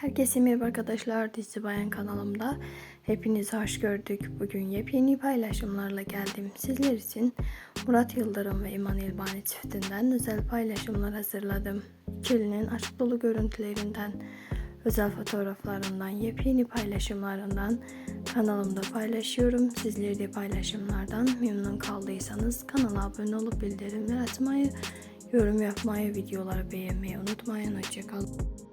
Herkese merhaba arkadaşlar Dizi Bayan kanalımda hepinizi hoş gördük. Bugün yepyeni paylaşımlarla geldim. Sizler için Murat Yıldırım ve İman İlbani çiftinden özel paylaşımlar hazırladım. İkilinin aşk dolu görüntülerinden, özel fotoğraflarından, yepyeni paylaşımlarından kanalımda paylaşıyorum. Sizler de paylaşımlardan memnun kaldıysanız kanala abone olup bildirimleri açmayı, yorum yapmayı, videoları beğenmeyi unutmayın. Hoşçakalın.